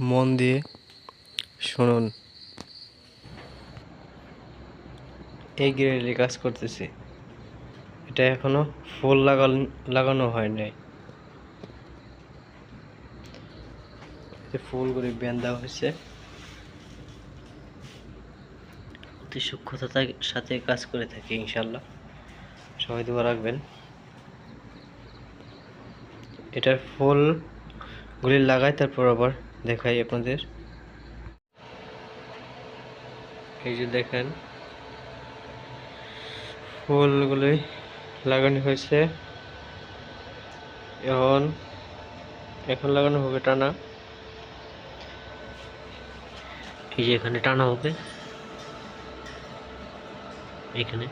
মন দিয়ে শুনুন। এই গ্রিলে কাজ করতেছি। এটা এখনও ফুল লাগানো হয় নাই। ফুলগুলি ব্যান দেওয়া হয়েছে। অতি সূক্ষ্মতার সাথে কাজ করে থাকি ইনশাল্লাহ সবাই দোয়া রাখবেন। এটার ফুলগুলি লাগাই, তারপর আবার দেখাই আপনাদের। এই যে দেখেন ফুলগুলি লাগানো হয়েছে। এখন এখন লাগানো হবে টানা। এই যে এখানে টানা হবে। এখানে।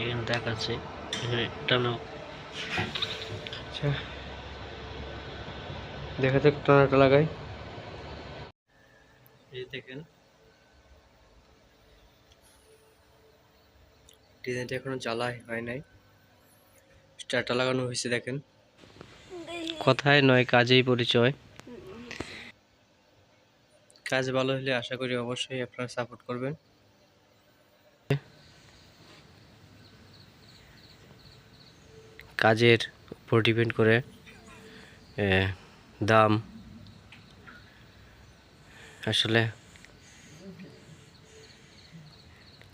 এখানে দেখাচ্ছে, এখানে টানা আচ্ছা। দেখা যাক টানাটা লাগাই। এই দেখেন। ডিজাইনটা এখনও জ্বালা হয় নাই। স্টারটা লাগানো হয়েছে দেখেন। কথায় নয় কাজেই পরিচয়। কাজ ভালো হলে আশা করি অবশ্যই আপনারা সাপোর্ট করবেন। কাজের উপর ডিপেন্ড করে দাম। আসলে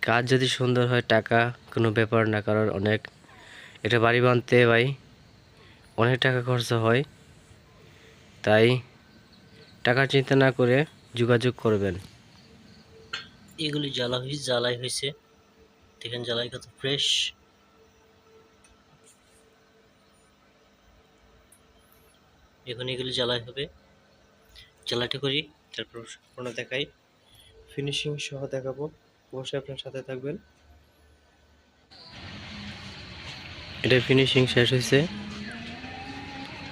কাজ যদি সুন্দর হয়, টাকা কোনো ব্যাপার না, কারণ অনেক, এটা বাড়ি বাঁধতে ভাই, অনেক টাকা খরচা হয়। তাই টাকা চিন্তা না করে যোগাযোগ করবেন। এগুলি জ্বালা হয়েছে জ্বালাই হয়েছে। দেখেন জ্বালাই কত ফ্রেশ এখন এগুলি জ্বালাই হবে। জ্বালাটি করি, তারপর সম্পূর্ণ দেখাই। ফিনিশিং সহ দেখাবো। অবশ্যই আপনার সাথে থাকবেন। এটা ফিনিশিং শেষ হয়েছে।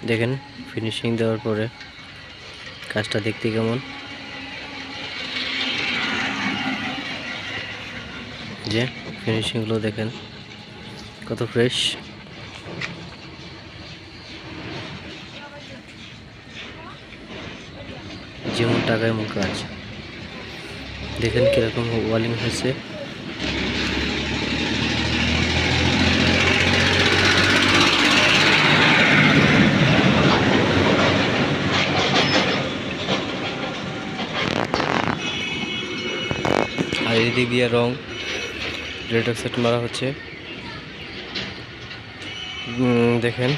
দেখেন ফিনিশিং দেওয়ার পরে কাজটা দেখতে কেমন। যে ফিনিশিংগুলো দেখেন, কত ফ্রেশ যেমন টাকা এমন কাজ দেখেন কীরকম ওয়ালিং হয়েছে। আর এদিক দিয়ে রং, রেড অক্সাইড মারা হচ্ছে। দেখেন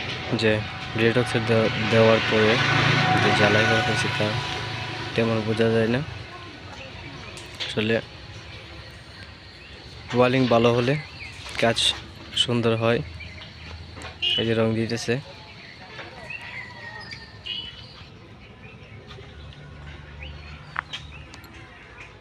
যে রেড অক্সাইড দেওয়ার পরে জ্বালাই করা হয়েছে তা তেমন বোঝা যায় না। আসলে ওয়ালিং ভালো হলে কাজ সুন্দর হয়। এই যে রং দিতেছে।